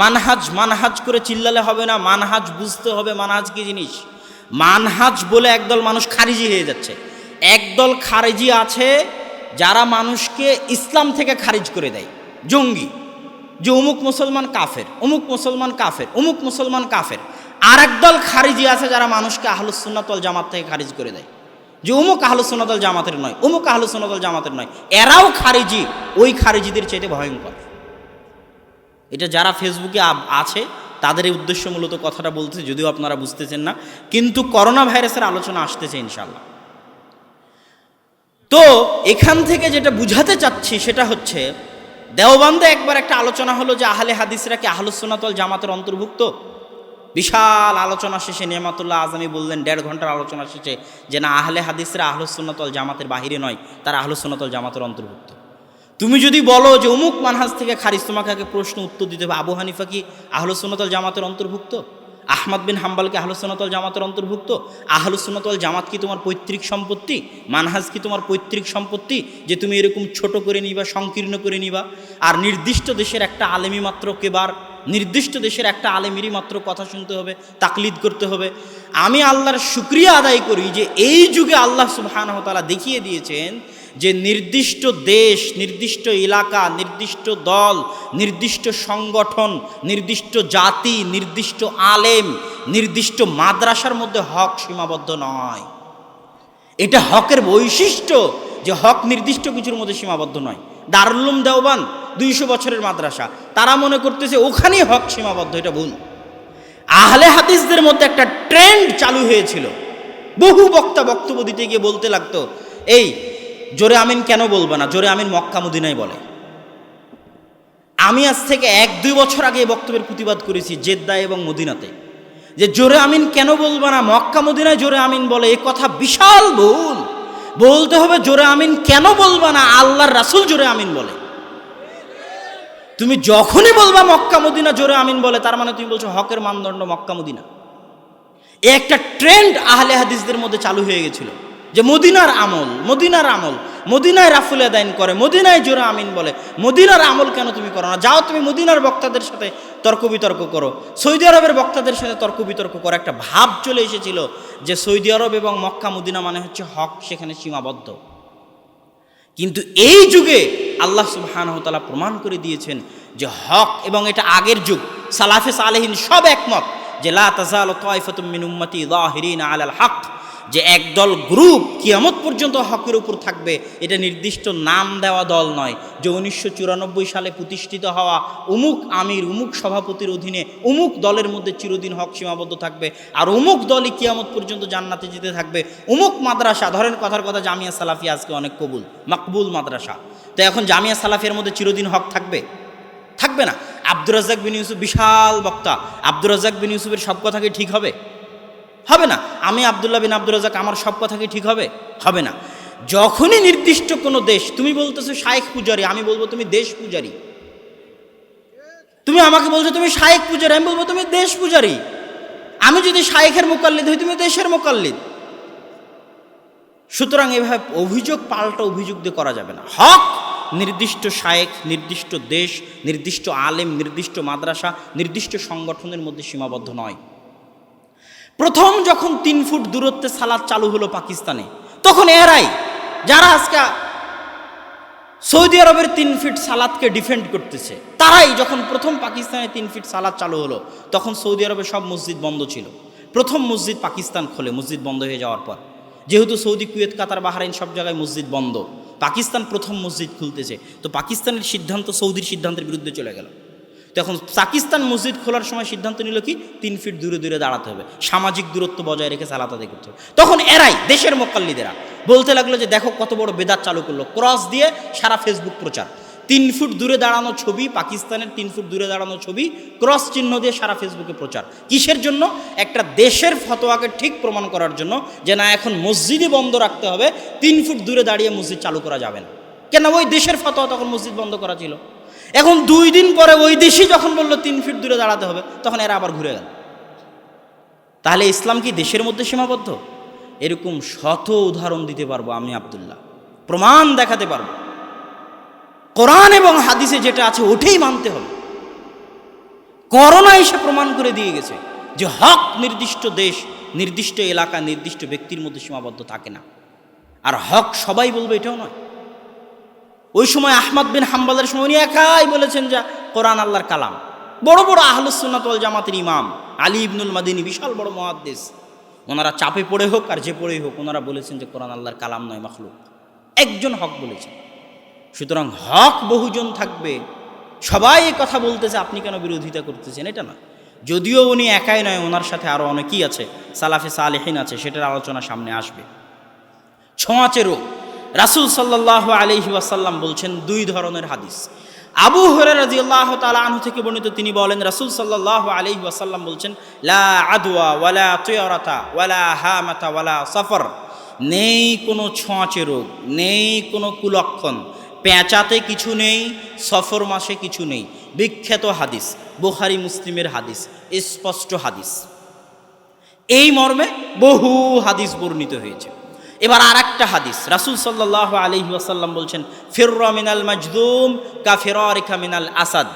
মানহাজ মানহাজ করে চিল্লালে হবে না, মানহাজ বুঝতে হবে মানহাজ কি জিনিস? মানহাজ বলে একদল মানুষ খারিজি হয়ে যাচ্ছে। একদল খারিজি আছে যারা মানুষকে ইসলাম থেকে খারিজ করে দেয়। জঙ্গি, যে অমুক মুসলমান কাফের, অমুক মুসলমান কাফের, অমুক মুসলমান কাফের। আর একদল খারিজি আছে যারা মানুষকে আহলুসুন্নাতল জামাত থেকে খারিজ করে দেয়। যে অমুক আহলুসুন্নাতল জামাতের নয়, অমুক আহলুসুন্নাতল জামাতের নয়, এরাও খারিজি, ওই খারিজিদের চাইতে ভয়ঙ্কর। এটা যারা ফেসবুকে আছে, তাদের এই উদ্দেশ্য মূলত কথাটা বলতে যদিও আপনারা বুঝতেছেন না। কিন্তু করোনা ভাইরাসের আলোচনা আসতেছে ইনশাল্লাহ তো এখান থেকে যেটা বুঝাতে চাচ্ছি সেটা হচ্ছে, দেওবান্দে একবার একটা আলোচনা হলো যে আহলে হাদিসরা কি আহলুসোনাতল জামাতের অন্তর্ভুক্ত? বিশাল আলোচনা শেষে নিয়ামাতুল্লাহ আজমি বললেন, দেড় ঘণ্টার আলোচনা শেষে যে না, আহলে হাদিসরা আহলুসোনাতল জামাতের বাহিরে নয়, তারা আহলুসোনাতল জামাতের অন্তর্ভুক্ত। তুমি যদি বলো যে অমুক মানহাজ থেকে খারিজ, তোমাকে আগে প্রশ্ন উত্তর দিতে হবে। আবু হানিফা কি আহলুসোনাতল জামাতের অন্তর্ভুক্ত? আহমদ বিন হাম্বাল কি আহলুসোনাতল জামাতের অন্তর্ভুক্ত? আহলুসোনাতল জামাত কি তোমার পৈতৃক সম্পত্তি? মানহাজ কি তোমার পৈতৃক সম্পত্তি? যে তুমি এরকম ছোট করে নিবা, সংকীর্ণ করে নিবা। আর নির্দিষ্ট দেশের একটা আলেমি মাত্র কেবার? নির্দিষ্ট দেশের একটা আলেমেরই মাত্র কথা শুনতে হবে, তাকলিদ করতে হবে। আমি আল্লাহর শুক্রিয়া আদায় করি যে এই যুগে আল্লাহ সুবাহানহতালা দেখিয়ে দিয়েছেন যে নির্দিষ্ট দেশ, নির্দিষ্ট এলাকা, নির্দিষ্ট দল, নির্দিষ্ট সংগঠন, নির্দিষ্ট জাতি, নির্দিষ্ট আলেম, নির্দিষ্ট মাদ্রাসার মধ্যে হক সীমাবদ্ধ নয়। এটা হকের বৈশিষ্ট্য যে হক নির্দিষ্ট কিছুর মধ্যে সীমাবদ্ধ নয়। দারুল্লুম দেওবান দুইশো বছরের মাদ্রাসা, তারা মনে করতেছে ওখানেই হক সীমাবদ্ধ, এটা ভুল। আহলে হাদিসদের মধ্যে একটা ট্রেন্ড চালু হয়েছিল। বহু বক্তা বক্তব্য দিতে গিয়ে বলতে লাগতো, এই জোরে আমিন কেন বলব না? জোরে আমিন মক্কা মদিনায় বলে। আমি আজ থেকে এক, দুই বছর আগে এই বক্তব্যের প্রতিবাদ করেছি জেদ্দা এবং মদিনাতে। যে জোরে আমিন কেন বলব না? মক্কা মদিনায় জোরে আমিন বলে, এ কথা বিশাল ভুল। বলতে হবে জোরে আমিন কেন বলবা না? আল্লাহর রাসুল জোরে আমিন বলে। তুমি যখনই বলবা মক্কা মদিনা জোরে আমিন বলে, তার মানে তুমি বলছো হকের মানদণ্ড মক্কা মদিনা। এ একটা ট্রেন্ড আহলে হাদিসদের মধ্যে চালু হয়ে গেছিল। যে মদিনার আমল মদিনার আমল, মদিনায় রাফুল আদাইন করে, মদিনায় জোরে আমিন বলে, মদিনার আমল কেন তুমি করো না? যাও তুমি মদিনার বক্তাদের সাথে তর্ক বিতর্ক করো। সৌদি আরবের বক্তাদের সাথে তর্ক বিতর্ক করো। একটা ভাব চলে এসেছিল যে সৌদি আরব এবং মক্কা, মদিনা মানে হচ্ছে হক, সেখানে সীমাবদ্ধ। কিন্তু এই যুগে আল্লাহ সুবহানহতালা প্রমাণ করে দিয়েছেন যে হক এবং এটা আগের যুগ, সালাফে সালেহিন সব একমত যে লা তাজাল তাইফাতুম মিন উম্মতি যাহিরিন আলাল হক। যে একদল গ্রুপ কিয়ামত পর্যন্ত হকের উপর থাকবে, এটা নির্দিষ্ট নাম দেওয়া দল নয়। যে উনিশশো চুরানব্বই সালে প্রতিষ্ঠিত হওয়া উমুক আমির, উমুক সভাপতির অধীনে উমুক দলের মধ্যে চিরদিন হক সীমাবদ্ধ থাকবে, আর উমুক দলই কিয়ামত পর্যন্ত জান্নাতে যেতে থাকবে। উমুক মাদ্রাসা, ধরেন কথার কথা, জামিয়া সালাফি আজকে অনেক কবুল, মাকবুল মাদ্রাসা। তো এখন জামিয়া সালাফিয়ার মধ্যে চিরদিন হক থাকবে? থাকবে না। আব্দুর রাজাক বিন ইউসুফ বিশাল বক্তা। আব্দুর রাজাক বিন ইউসুফের সব কথা কি ঠিক হবে? হবে না। আমি আবদুল্লাহ বিন আব্দুল রাজাক আমার সব কথা কি ঠিক হবে? হবে না। যখনই নির্দিষ্ট কোনো দেশ, তুমি বলতেছো শায়েখ পূজারি, আমি বলব তুমি দেশ পূজারি। তুমি আমাকে বলছো তুমি শায়েখ পূজারি, আমি বলব তুমি দেশ পূজারি। আমি যদি শায়েখের মোকাল্লিদ হই, তুমি দেশের মোকাল্লিদ। সুতরাং এভাবে অভিযোগ পাল্টা অভিযোগ দিয়ে করা যাবে না। হক, নির্দিষ্ট শায়েক নির্দিষ্ট দেশ, নির্দিষ্ট আলেম, নির্দিষ্ট মাদ্রাসা, নির্দিষ্ট সংগঠনের মধ্যে সীমাবদ্ধ নয়। প্রথম যখন তিন ফুট দূরত্বে সালাদ চালু হলো পাকিস্তানে, তখন এরাই যারা আজকে সৌদি আরবের তিন ফিট সালাদকে ডিফেন্ড করতেছে, তারাই যখন প্রথম পাকিস্তানে তিন ফিট সালাদ চালু হলো, তখন সৌদি আরবে সব মসজিদ বন্ধ ছিল। প্রথম মসজিদ পাকিস্তান খোলে, মসজিদ বন্ধ হয়ে যাওয়ার পর। যেহেতু সৌদি, কুয়েত, কাতার, বাহারাইন সব জায়গায় মসজিদ বন্ধ, পাকিস্তান প্রথম মসজিদ খুলতেছে, তো পাকিস্তানের সিদ্ধান্ত সৌদির সিদ্ধান্তের বিরুদ্ধে চলে গেল। তখন পাকিস্তান মসজিদ খোলার সময় সিদ্ধান্ত নিল কি? তিন ফিট দূরে দূরে দাঁড়াতে হবে। সামাজিক দূরত্ব বজায় রেখে সালাত আদায় করতে হবে। তখন এরাই, দেশের মোকাল্লিদেরা, বলতে লাগল যে, দেখো কত বড় বেদাত চালু করল। ক্রস দিয়ে সারা ফেসবুক প্রচার। তিন ফুট দূরে দাঁড়ানো ছবি, পাকিস্তানের তিন ফুট দূরে দাঁড়ানো ছবি, ক্রস চিহ্ন দিয়ে সারা ফেসবুকে প্রচার। কিসের জন্য? একটা দেশের ফতোয়াকে ঠিক প্রমাণ করার জন্য যে, না, এখন মসজিদই বন্ধ রাখতে হবে। তিন ফুট দূরে দাঁড়িয়ে মসজিদ চালু করা যাবে না। কেন? ওই দেশের ফতোয়া তখন মসজিদ বন্ধ করা ছিল। এখন দুই দিন পরে ওই দেশই যখন বলল, তিন ফিট দূরে দাঁড়াতে হবে, তখন এরা আবার ঘুরে গেল। তাহলে ইসলাম কি দেশের মধ্যে সীমাবদ্ধ? এরকম শত উদাহরণ দিতে পারব আমি, আবদুল্লাহ। প্রমাণ দেখাতে পারব। কোরআন এবং হাদিসে যেটা আছে, ওঠেই মানতে হবে। করোনা এসে প্রমাণ করে দিয়ে গেছে যে হক নির্দিষ্ট দেশ, নির্দিষ্ট এলাকা, নির্দিষ্ট ব্যক্তির মধ্যে সীমাবদ্ধ থাকে না। আর হক সবাই বলবে এটাও নয়। ওই সময় আহমদ বিন হাম্বালের সময় উনি একাই বলেছেন যে কোরআন আল্লাহর কালাম। বড় বড় আহলুসুন্নাতল জামাতের ইমাম, আলী ইবনুল মাদিনী, বিশাল বড় মহাদ্দেশ ওনারা চাপে পড়ে হোক আর যে পড়েই হোক, ওনারা বলেছেন যে কোরআন আল্লাহর কালাম নয়, মখলুক। একজন হক বলেছেন। সুতরাং হক বহুজন থাকবে। সবাই কথা বলতেছে, আপনি কেন বিরোধিতা করতেছেন? এটা না যদিও উনি একাই নয়, ওনার সাথে আরও অনেকেই আছে। সালাফে সালেহিন আছে, সেটার আলোচনা সামনে আসবে। ছোঁয়াচে রোগ। রাসুল সাল্লাহ আলহি ওয়াসাল্লাম বলছেন দুই ধরনের হাদিস। আবু হরে রাজি আল্লাহ তালা থেকে বর্ণিত তিনি বলেন, রাসুল সাল্লাহ আলহি ওয়াসাল্লাম বলছেন, লা আদওয়া ওয়ালা তৈয়রাতা ওয়ালা হামাতা ওয়ালা সফর। নেই কোনো ছোঁয়াচে রোগ, নেই কোনো কুলক্ষণ, পেঁচাতে কিছু নেই, সফর মাসে কিছু নেই। বিখ্যাত হাদিস, বুখারি মুসলিমের হাদিস, স্পষ্ট হাদিস। এই মর্মে বহু হাদিস বর্ণিত হয়েছে। এবার আর একটা হাদিস। রাসুল সাল্লাহ আলহি আসাল্লাম বলছেন, ফেররা মিনাল মাজদুম কা ফেরিকা মিনাল আসাদ।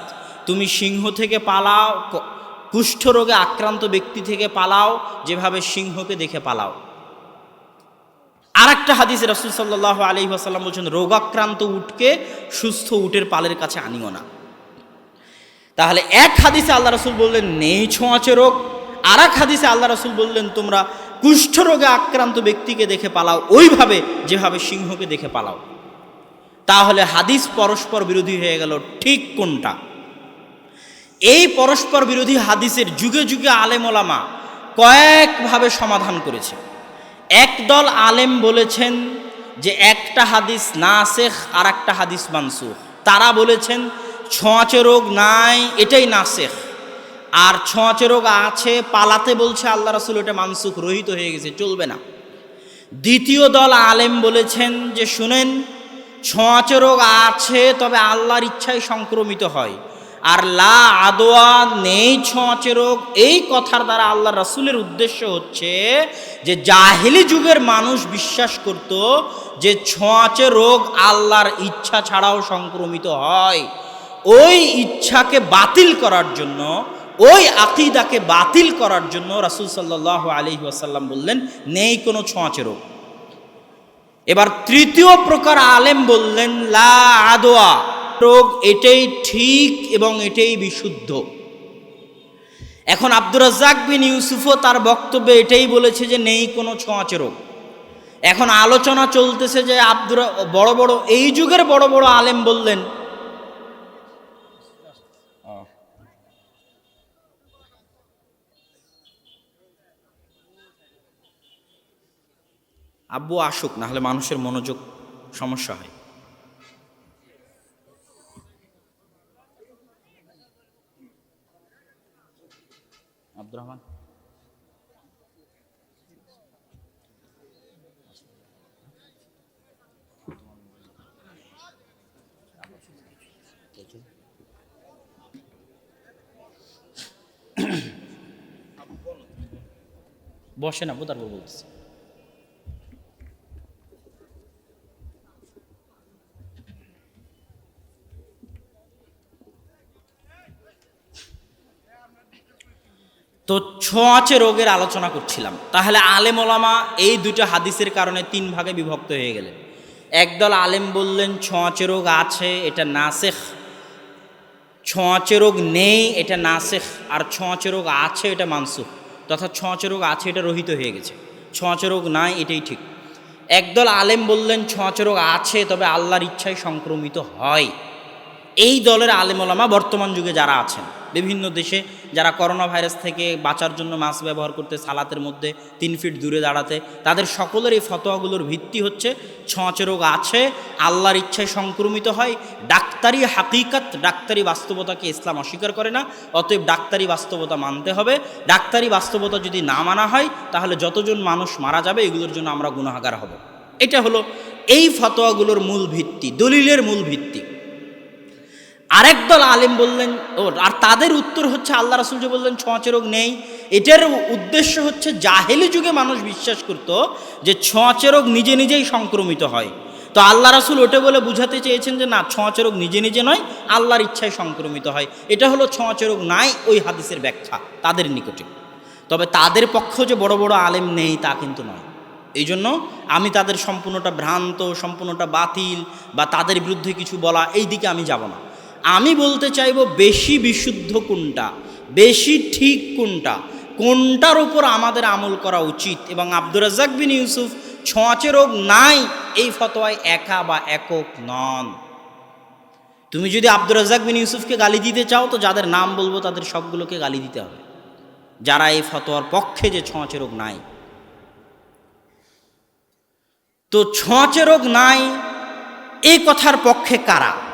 তুমি সিংহ থেকে পালাও কুষ্ঠরোগে আক্রান্ত ব্যক্তি থেকে পালাও, যেভাবে সিংহকে দেখে পালাও। আর একটা হাদিস রাসুল সাল্লাহ আলহি আসাল্লাম বলছেন, রোগাক্রান্ত উটকে সুস্থ উটের পালের কাছে আনিও না। তাহলে এক হাদিসে আল্লাহ রসুল বললেন, নেই ছোঁয়াচে রোগ। আর এক হাদিসে আল্লাহ রসুল বললেন, তোমরা কুষ্ঠরোগে আক্রান্ত ব্যক্তিকে দেখে পালাও, ওইভাবে যেভাবে সিংহকে দেখে পালাও। তাহলে হাদিস পরস্পর বিরোধী হয়ে গেল, ঠিক কোনটা? এই পরস্পর বিরোধী হাদিসের যুগে যুগে আলেম ওলামা কয়েকভাবে সমাধান করেছে। একদল আলেম বলেছেন যে একটা হাদিস নাসেখ আর একটা হাদিস মানসুখ। তারা বলেছেন, ছোঁয়াচে রোগ নাই, এটাই নাসেখ আর ছোঁয়াচে রোগ আছে, পালাতে বলছে আল্লাহ রাসুল এটা মানসুখ, রহিত হয়ে গেছে, চলবে না। দ্বিতীয় দল আলেম বলেছেন যে, শুনেন, ছোঁয়াচে রোগ আছে, তবে আল্লাহর ইচ্ছায় সংক্রমিত হয়। আর লা আদোয়া নেই ছোঁয়াচে রোগ, এই কথার দ্বারা আল্লাহ রাসুলের উদ্দেশ্য হচ্ছে যে, জাহিলি যুগের মানুষ বিশ্বাস করত যে, ছোঁয়াচে রোগ আল্লাহর ইচ্ছা ছাড়াও সংক্রমিত হয়। ওই ইচ্ছাকে বাতিল করার জন্য ওই আকিদাকে বাতিল করার জন্য রাসুল সাল্লাহ আলহি আসাল্লাম বললেন, নেই কোনো ছোঁয়াচে রোগ। এবার তৃতীয় প্রকার আলেম বললেন, লা আদোয়া রোগ এটাই ঠিক এবং এটাই বিশুদ্ধ। এখন আব্দুর রাজ্জাক বিন ইউসুফও তার বক্তব্যে এটাই বলেছে যে, নেই কোনো ছোঁয়াচে রোগ। এখন আলোচনা চলতেছে যে, আব্দুর বড় বড়, এই যুগের বড় বড় আলেম বললেন আব্বু আসুক না হলে মানুষের মনোযোগ সমস্যা হয়। আব্দুর রহমান। বসেন আব্বু তারপর বলতেছি তো ছোঁয়াচে রোগের আলোচনা করছিলাম। তাহলে আলেম ওলামা এই দুটো হাদিসের কারণে তিন ভাগে বিভক্ত হয়ে গেলেন। একদল আলেম বললেন, ছোঁয়াচে রোগ আছে, এটা নাসেখ। ছোঁয়াচে রোগ নেই, এটা নাসেখ। আর ছোঁয়াচে রোগ আছে, এটা মানসুখ। তথা ছোঁয়াচে রোগ আছে, এটা রহিত হয়ে গেছে। ছোঁয়াচে রোগ নাই, এটাই ঠিক। একদল আলেম বললেন, ছোঁয়াচে রোগ আছে, তবে আল্লাহর ইচ্ছায় সংক্রমিত হয়। এই দলের আলেমোলামা বর্তমান যুগে যারা আছেন বিভিন্ন দেশে যারা করোনা ভাইরাস থেকে বাঁচার জন্য মাস্ক ব্যবহার করতে, সালাতের মধ্যে তিন ফিট দূরে দাঁড়াতে, তাদের সকলের এই ফতোয়াগুলোর ভিত্তি হচ্ছে ছোঁয়াচে রোগ আছে, আল্লাহর ইচ্ছায় সংক্রমিত হয়, ডাক্তারি হাকিকাত, ডাক্তারি বাস্তবতাকে ইসলাম অস্বীকার করে না, অতএব ডাক্তারি বাস্তবতা মানতে হবে। ডাক্তারি বাস্তবতা যদি না মানা হয়, তাহলে যতজন মানুষ মারা যাবে, এগুলোর জন্য আমরা গুণাগার হব। এটা হলো এই ফতোয়াগুলোর মূল ভিত্তি, দলিলের মূল ভিত্তি। আরেক দল আলেম বললেন, ও, আর তাদের উত্তর হচ্ছে আল্লাহ রাসুল যে বললেন, ছোঁয়াচে রোগ নেই। এটার উদ্দেশ্য হচ্ছে জাহেলি যুগে মানুষ বিশ্বাস করত যে ছোঁয়াচে রোগ নিজে নিজেই সংক্রমিত হয়। তো আল্লাহ রাসুল ওটা বলে বুঝাতে চেয়েছেন যে না, ছোঁয়াচে রোগ নিজে নিজে নয়, আল্লাহর ইচ্ছায় সংক্রমিত হয়। এটা হলো ছোঁয়াচে রোগ নাই, ওই হাদিসের ব্যাখ্যা, তাদের নিকটে। তবে তাদের পক্ষ যে বড় বড় আলেম নেই, তা কিন্তু নয়। এই জন্য আমি তাদের সম্পূর্ণটা ভ্রান্ত, সম্পূর্ণটা বাতিল, বা তাদের বিরুদ্ধে কিছু বলা এই দিকে আমি যাব না। আমি বলতে চাইব বেশি বিশুদ্ধ কোনটা? বেশি ঠিক কোনটা? কোনটার উপর আমাদের আমল করা উচিত? এবং আব্দুর রাজ্জাক বিন ইউসুফ ছোঁয়াচে রোগ নাই, এই ফতোয়ায় একা বা একক নন। তুমি যদি আব্দুর রাজ্জাক বিন ইউসুফকে গালি দিতে চাও, তো যাদের নাম বলব তাদের সবগুলোকে গালি দিতে হবে। যারা এই ফতোয়ার পক্ষে যে ছোঁয়াচে রোগ নাই। তো ছোঁয়াচে রোগ নাই, এই কথার পক্ষে কারা?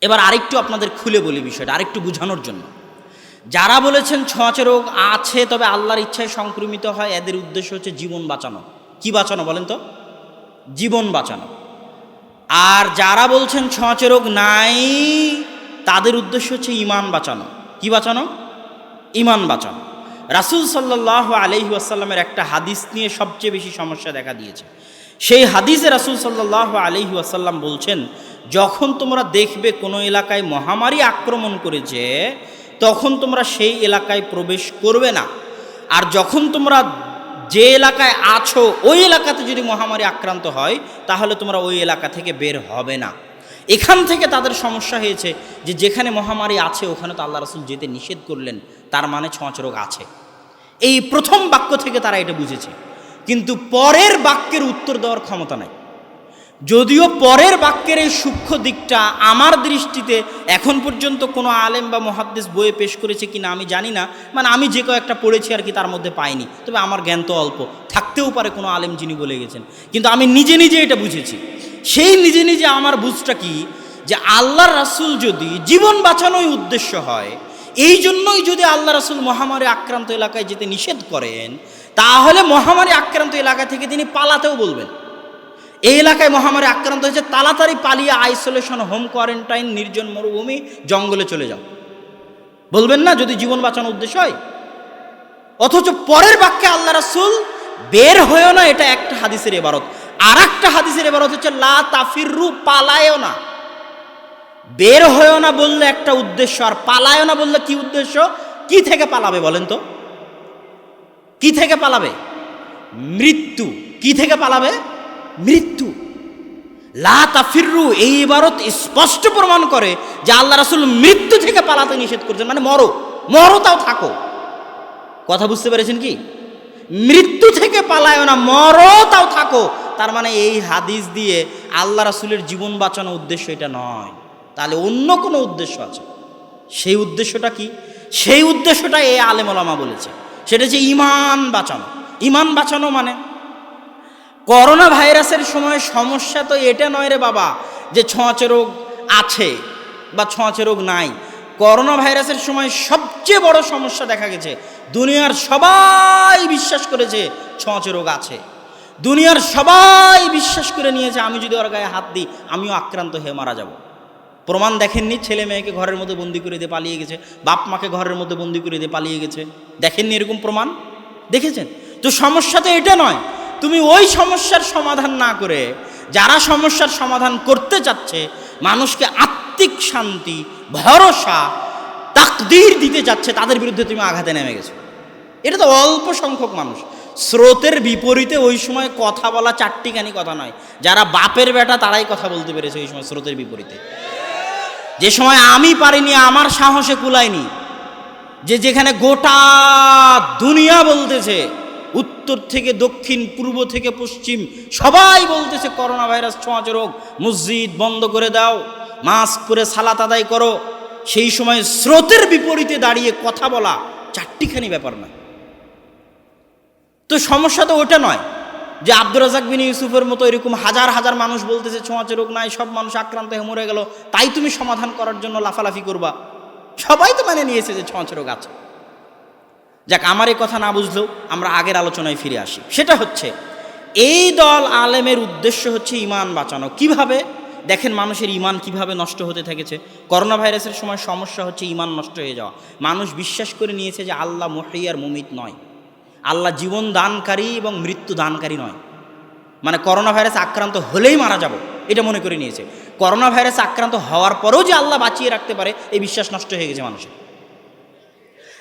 এবার আরেকটু আপনাদের খুলে বলি বিষয়টা, আরেকটু বোঝানোর জন্য। যারা বলেছেন ছোঁয়াচে রোগ আছে, তবে আল্লাহর ইচ্ছায় সংক্রমিত হয়, এদের উদ্দেশ্য হচ্ছে জীবন বাঁচানো। কি বাঁচানো বলেন তো? জীবন বাঁচানো। আর যারা বলছেন ছোঁয়াচে রোগ নাই, তাদের উদ্দেশ্য হচ্ছে ইমান বাঁচানো। কি বাঁচানো? ইমান বাঁচানো। রাসুল সাল্লাহ আলহি আসাল্লামের একটা হাদিস নিয়ে সবচেয়ে বেশি সমস্যা দেখা দিয়েছে। সেই হাদিসে রাসুল সাল্লাহ আলহি আসাল্লাম বলছেন, যখন তোমরা দেখবে কোনো এলাকায় মহামারী আক্রমণ করেছে, তখন তোমরা সেই এলাকায় প্রবেশ করবে না। আর যখন তোমরা যে এলাকায় আছো, ওই এলাকাতে যদি মহামারী আক্রান্ত হয়, তাহলে তোমরা ওই এলাকা থেকে বের হবে না। এখান থেকে তাদের সমস্যা হয়েছে যে যেখানে মহামারী আছে, ওখানে তো আল্লাহ রসুল যেতে নিষেধ করলেন, তার মানে ছোঁয়াচ রোগ আছে। এই প্রথম বাক্য থেকে তারা এটা বুঝেছে। কিন্তু পরের বাক্যের উত্তর দেওয়ার ক্ষমতা নাই। যদিও পরের বাক্যের এই সূক্ষ্ম দিকটা আমার দৃষ্টিতে এখন পর্যন্ত কোনো আলেম বা মহাদ্দেশ বইয়ে পেশ করেছে কিনা আমি জানি না। মানে আমি যে কয়েকটা পড়েছি আর কি তার মধ্যে পাইনি। তবে আমার জ্ঞান তো অল্প। থাকতেও পারে কোনো আলেম যিনি বলে গেছেন। কিন্তু আমি নিজে নিজে এটা বুঝেছি। সেই নিজে নিজে আমার বুঝটা কি? যে আল্লাহর রাসুল যদি জীবন বাঁচানোই উদ্দেশ্য হয়, এই জন্যই যদি আল্লাহ রাসুল মহামারী আক্রান্ত এলাকায় যেতে নিষেধ করেন তাহলে মহামারী আক্রান্ত এলাকা থেকে তিনি পালাতেও বলবেন। এই এলাকায় মহামারী আক্রান্ত হয়েছে, তাড়াতাড়ি পালিয়ে আইসোলেশন হোম কোয়ারেন্টাইন নির্জন মরুভূমি, জঙ্গলে চলে যাও। বলবেন না, যদি জীবন বাঁচানোর উদ্দেশ্য হয়। অথচ পরের বাক্যে আল্লাহ রাসুল, বের হয়েও না, এটা একটা হাদিসের এবারত। আর একটা হাদিসের এবারত হচ্ছে, লা তাফিরু, পালায়ও না। বের হয়েও না বললে একটা উদ্দেশ্য, আর পালায়ও না বললে কি উদ্দেশ্য? কি থেকে পালাবে বলেন তো? কি থেকে পালাবে? মৃত্যু। কি থেকে পালাবে? মৃত্যু। লা এই ইবারত স্পষ্ট প্রমাণ করে যে আল্লাহ রাসুল মৃত্যু থেকে পালাতে নিষেধ করছেন। মানে মরো। মরো তাও থাকো। কথা বুঝতে পেরেছেন কি? মৃত্যু থেকে পালায় না, মরো তাও থাকো। তার মানে এই হাদিস দিয়ে আল্লাহ রাসুলের জীবন বাঁচানোর উদ্দেশ্য এটা নয়। তাহলে অন্য কোনো উদ্দেশ্য আছে? সেই উদ্দেশ্যটা কি? সেই উদ্দেশ্যটা এই আলেমলামা বলেছে। সেটা হচ্ছে ইমান বাঁচানো। ইমান বাঁচানো মানে? করোনা ভাইরাসের সময় সমস্যা তো এটা নয় রে বাবা যে ছোঁয়াচে রোগ আছে বা ছোঁয়াচে রোগ নাই। করোনা ভাইরাসের সময় সবচেয়ে বড় সমস্যা দেখা গেছে, দুনিয়ার সবাই বিশ্বাস করেছে ছোঁয়াচে রোগ আছে। দুনিয়ার সবাই বিশ্বাস করে নিয়েছে, আমি যদি ওর গায়ে হাত দিই, আমিও আক্রান্ত হয়ে মারা যাব। প্রমাণ দেখেননি, ছেলে মেয়েকে ঘরের মধ্যে বন্দি করে দিয়ে পালিয়ে গেছে, বাপ মাকে ঘরের মধ্যে বন্দি করে দিয়ে পালিয়ে গেছে। দেখেননি এরকম প্রমাণ? দেখেছেন? তো সমস্যা তো এটা নয়, তুমি ওই সমস্যার সমাধান না করে, যারা সমস্যার সমাধান করতে চাচ্ছে, মানুষকে আত্মিক শান্তি, ভরসা, তাকদির দিতে চাচ্ছে, তাদের বিরুদ্ধে তুমি আঘাতে নেমে গেছো। এটা তো অল্প সংখ্যক মানুষ। স্রোতের বিপরীতে ওই সময় কথা বলা চারটিখানি কথা নয়, যারা বাপের বেটা তারাই কথা বলতে পেরেছে ওই সময় স্রোতের বিপরীতে। যে সময় আমি পারিনি, আমার সাহসে কুলাইনি যে যেখানে গোটা দুনিয়া বলতেছে, উত্তর থেকে দক্ষিণ, পূর্ব থেকে পশ্চিম, সবাই বলতেছে করোনা ভাইরাস ছোঁয়াচে রোগ, মসজিদ বন্ধ করে দাও, মাস্ক পরে সালাত আদায় করো। সেই সময় স্রোতের বিপরীতে দাঁড়িয়ে কথা বলা চারটিখানি ব্যাপার নয়। তো সমস্যা তো ওটা নয়। যে আব্দুর রাজাক বিন ইউসুফের মতো এরকম হাজার হাজার মানুষ বলতেছে, ছোঁয়াচে রোগ নাই, সব মানুষ আক্রান্ত হয়ে মরে গেল। তাই তুমি সমাধান করার জন্য লাফালাফি করবা। সবাই তো মানে নিয়েছে যে ছোঁয়াচে রোগ আছে। যাক, আমার এই কথা না বুঝলেও আমরা আগের আলোচনায় ফিরে আসি। সেটা হচ্ছে, এই দল আলেমের উদ্দেশ্য হচ্ছে ইমান বাঁচানো। কীভাবে? দেখেন মানুষের ইমান কীভাবে নষ্ট হতে থেকেছে। করোনা ভাইরাসের সময় সমস্যা হচ্ছে ইমান নষ্ট হয়ে যাওয়া। মানুষ বিশ্বাস করে নিয়েছে যে আল্লাহ মহিয়ার মুমিত নয়। আল্লাহ জীবন দানকারী এবং মৃত্যু দানকারী নয়। মানে করোনা ভাইরাস আক্রান্ত হলেই মারা যাব, এটা মনে করে নিয়েছে। করোনা ভাইরাস আক্রান্ত হওয়ার পরেও যে আল্লাহ বাঁচিয়ে রাখতে পারে, এই বিশ্বাস নষ্ট হয়ে গেছে মানুষের।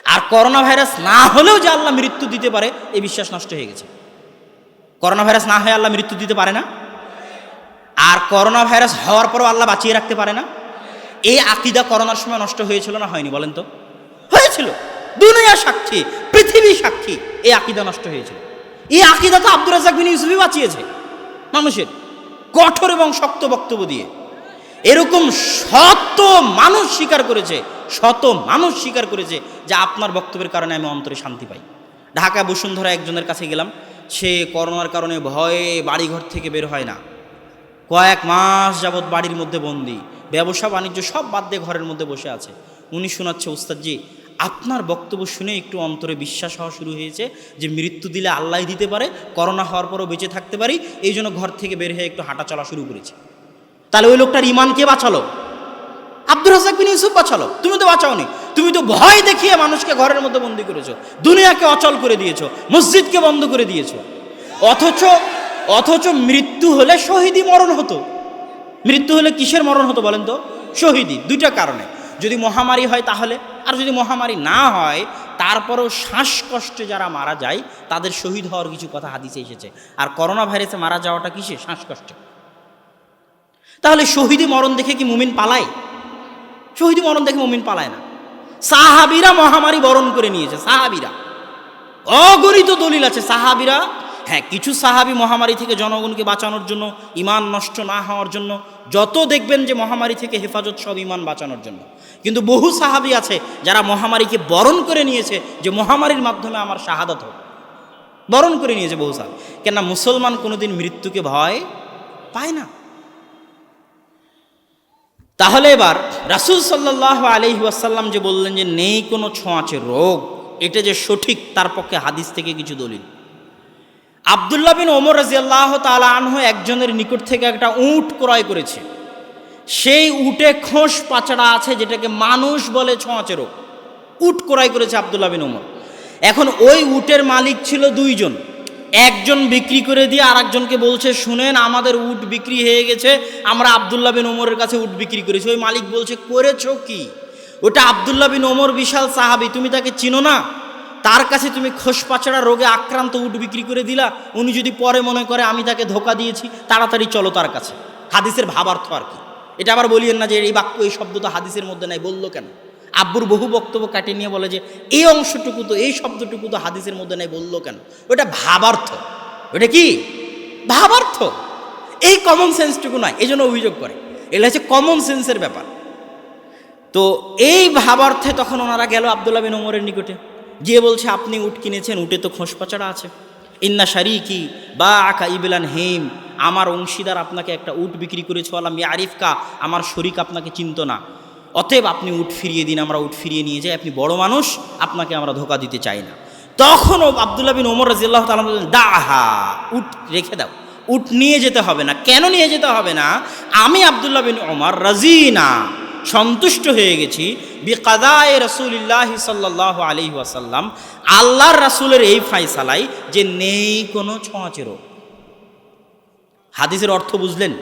আর করোনা ভাইরাস না হলেও যে আল্লাহ মৃত্যু দিতে পারে, এই বিশ্বাস নষ্ট হয়ে গেছে। করোনা ভাইরাস না হয়ে আল্লাহ মৃত্যু দিতে পারে না। আর করোনা ভাইরাস হওয়ার পরও আল্লাহ বাঁচিয়ে রাখতে পারে না। এই আকিদা করোনার সময় নষ্ট হয়েছিল না হয়নি বলেন তো? হয়েছিল। দুনিয়া সাক্ষী। পৃথিবী সাক্ষী। এই আকিদা নষ্ট হয়েছিল। এই আকিদা তো আব্দুর রাজাক বিন ইউসুফই বাঁচিয়েছে। মানুষের কঠোর এবং শক্ত বক্তব্য দিয়ে। এরকম শত মানুষ স্বীকার করেছে, শত মানুষ স্বীকার করেছে যে আপনার বক্তব্যের কারণে আমি অন্তরে শান্তি পাই। ঢাকা বসুন্ধরা একজনের কাছে গেলাম। সে করোনার কারণে ভয়ে বাড়িঘর থেকে বের হয় না। কয়েক মাস যাবৎ বাড়ির মধ্যে বন্দি। ব্যবসা, বাণিজ্য সব বাদ দিয়ে ঘরের মধ্যে বসে আছে। উনি শোনাচ্ছে উস্তাদজি আপনার বক্তব্য শুনে একটু অন্তরে বিশ্বাস হওয়া শুরু হয়েছে যে মৃত্যু দিলে আল্লাহ দিতে পারে, করোনা হওয়ার পরও বেঁচে থাকতে পারি, এই জন্য ঘর থেকে বের হয়ে একটু হাঁটা চলা শুরু করেছে। তাহলে ওই লোকটার ইমান কে বাঁচালো? আব্দুর হাসাক বিন ইউসুফ বাঁচালো? তুমি তো বাঁচাওনি। তুমি তো ভয় দেখিয়ে মানুষকে ঘরের মধ্যে বন্দি করেছ, দুনিয়াকে অচল করে দিয়েছ, মসজিদকে বন্ধ করে দিয়েছ। অথচ অথচ মৃত্যু হলে শহীদই মরণ হতো। মৃত্যু হলে কিসের মরণ হতো বলেন তো? শহীদি দুইটা কারণে। যদি মহামারী হয় তাহলে? আর যদি মহামারী না হয়, তারপরেও শ্বাসকষ্টে যারা মারা যায়, তাদের শহীদ হওয়ার কিছু কথা হাদিসে এসেছে। আর করোনা ভাইরাসে মারা যাওয়াটা কিসে? শ্বাসকষ্টে। তাহলে শহীদি মরণ দেখে কি মুমিন পালায়? শহীদি মরণ দেখে মুমিন পালায় না। সাহাবিরা মহামারী বরণ করে নিয়েছে, সাহাবিরা। অগণিত দলিল আছে, সাহাবিরা। হ্যাঁ কিছু সাহাবি মহামারী থেকে জনগণকে বাঁচানোর জন্য, ইমান নষ্ট না হওয়ার জন্য, যত দেখবেন যে মহামারী থেকে হেফাজত সব ইমান বাঁচানোর জন্য। কিন্তু বহু সাহাবি আছে যারা মহামারীকে বরণ করে নিয়েছে যে মহামারীর মাধ্যমে আমার শাহাদত হোক বরণ করে নিয়েছে বহু সাহাবি। কেননা মুসলমান কোনোদিন মৃত্যুকে ভয় পায় না। তাহলে এবার রাসুল সাল্লাহ আলহি আসাল্লাম যে বললেন যে নেই কোনো ছোঁয়াচে রোগ, এটা যে সঠিক তার পক্ষে হাদিস থেকে কিছু দলিল। আবদুল্লাহ বিন ওমর রাজিয়াল্লাহ তালা আনহ একজনের নিকট থেকে একটা উট ক্রয় করেছে। সেই উটে খোঁস পাচড়া আছে যেটাকে মানুষ বলে ছোঁয়াচে রোগ উট ক্রয় করেছে আবদুল্লাহ বিন ওমর এখন ওই উটের মালিক ছিল দুইজন। একজন বিক্রি করে দিয়ে আরেকজনকে বলছে, শুনেন, আমাদের উট বিক্রি হয়ে গেছে, আমরা আবদুল্লাহ বিন ওমরের কাছে উট বিক্রি করেছি। ওই মালিক বলছে, করেছ কি? ওটা আবদুল্লাহ বিন ওমর বিশাল সাহাবি, তুমি তাকে চিনো না? তার কাছে তুমি খোসপাচড়া রোগে আক্রান্ত উট বিক্রি করে দিলা। উনি যদি পরে মনে করে আমি তাকে ধোকা দিয়েছি, তাড়াতাড়ি চলো তার কাছে। হাদিসের ভাবার্থ আর কি। এটা আবার বলিয়েন না যে এই বাক্য, এই শব্দ তো হাদিসের মধ্যে নাই, বলল কেন? আব্বুর বহু বক্তব্য কাটিয়ে নিয়ে বলে যে, এই অংশটুকু তো, এই শব্দটুকু তো হাদিসের মধ্যে নাই, বলল কেন? ওটা ভাবার্থ। ওটা কি? ভাবার্থ। এই কমন সেন্সটুকু নয় এই জন্য অভিযোগ করে। এটা হচ্ছে কমন সেন্সের ব্যাপার। তো এই ভাবার্থে তখন ওনারা গেল আবদুল্লাহ বিন ওমরের নিকটে। গিয়ে বলছে, আপনি উট কিনেছেন, উটে তো খোঁসপাচাড়া আছে। ইন্না শারিকি বা আকা ইবিলান হেম। আমার অংশীদার আপনাকে একটা উট বিক্রি করেছে আলাম আরিফকা আমার শরিক আপনাকে চিনত না। অতএব আপনি উট ফিরিয়ে দিন, আমরা উট ফিরিয়ে নিয়ে যাই। আপনি বড় মানুষ, আপনাকে আমরা ধোকা দিতে চাই না। তখনও আবদুল্লাহ বিন ওমর রাজিয়াল্লাহ তালা বললেন ডাহা উট রেখে দাও। উট নিয়ে যেতে হবে না। কেন নিয়ে যেতে হবে না? আমি আবদুল্লাহ বিন ওমর রাজিনা সন্তুষ্ট হয়ে গেছি বিকাদায় রসুলিল্লাহ সাল্লাহ আলি ওয়াসাল্লাম, আল্লাহর রাসুলের এই ফাইসালাই যে নেই কোনো ছোঁয়াচেরও হাদিসের অর্থ বুঝলেন?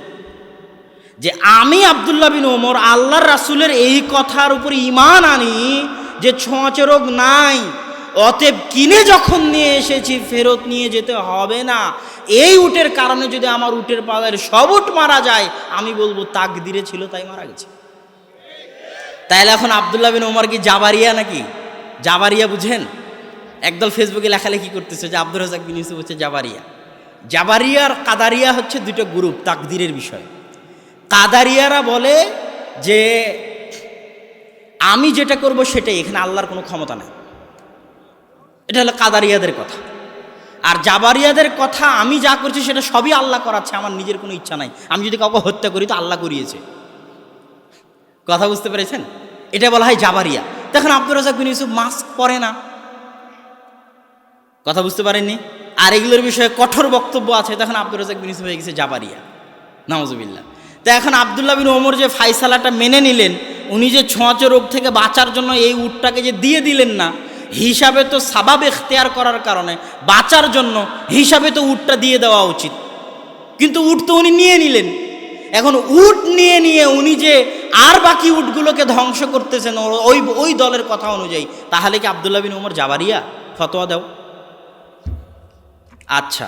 যে আমি আবদুল্লাহ বিন ওমর আল্লাহর রাসুলের এই কথার উপর ইমান আনি যে ছোঁয়াচে রোগ নাই, অতএব কিনে যখন নিয়ে এসেছি ফেরত নিয়ে যেতে হবে না। এই উটের কারণে যদি আমার উটের পালের সব উট মারা যায়, আমি বলব তাক দিরে ছিল, তাই মারা গেছে। তাইলে এখন আবদুল্লাহ বিন ওমর কি জাবারিয়া নাকি? জাবারিয়া বুঝেন? একদল ফেসবুকে লেখালেখি করতেছে যে আব্দুল রাজাক বিন ইউসুফ হচ্ছে জাবারিয়া। জাবারিয়া আর কাদারিয়া হচ্ছে দুটো গ্রুপ তাকদিরের বিষয়। কাদারিয়ারা বলে যে আমি যেটা করব সেটাই, এখানে আল্লাহর কোনো ক্ষমতা নাই। এটা হলো কাদারিয়াদের কথা। আর জাবারিয়াদের কথা আমি যা করছি সেটা সবই আল্লাহ করাচ্ছে, আমার নিজের কোনো ইচ্ছা নাই। আমি যদি কাউকে হত্যা করি তো আল্লাহ করিয়েছে। কথা বুঝতে পেরেছেন? এটা বলা হয় জাবারিয়া। তখন আব্দুর রাজাক বিন ইউসুফ মাস্ক পরে না? কথা বুঝতে পারেননি? আর এগুলোর বিষয়ে কঠোর বক্তব্য আছে, তখন আব্দুর রাজাক বিন ইউসুফ হয়ে গেছে জাবারিয়া। নওয়াজবিল্লা তো এখন আবদুল্লাহ বিন ওমর যে ফাইসালাটা মেনে নিলেন, উনি যে ছোঁয়াচে রোগ থেকে বাঁচার জন্য এই উটটাকে যে দিয়ে দিলেন না, হিসাবে তো সাবাব এখতিয়ার করার কারণে বাঁচার জন্য হিসাবে তো উটটা দিয়ে দেওয়া উচিত। কিন্তু উট তো উনি নিয়ে নিলেন। এখন উট নিয়ে নিয়ে উনি যে আর বাকি উটগুলোকে ধ্বংস করতেছেন ওই ওই দলের কথা অনুযায়ী, তাহলে কি আবদুল্লাহ বিন উমর জাবারিয়া ফতোয়া দাও? আচ্ছা।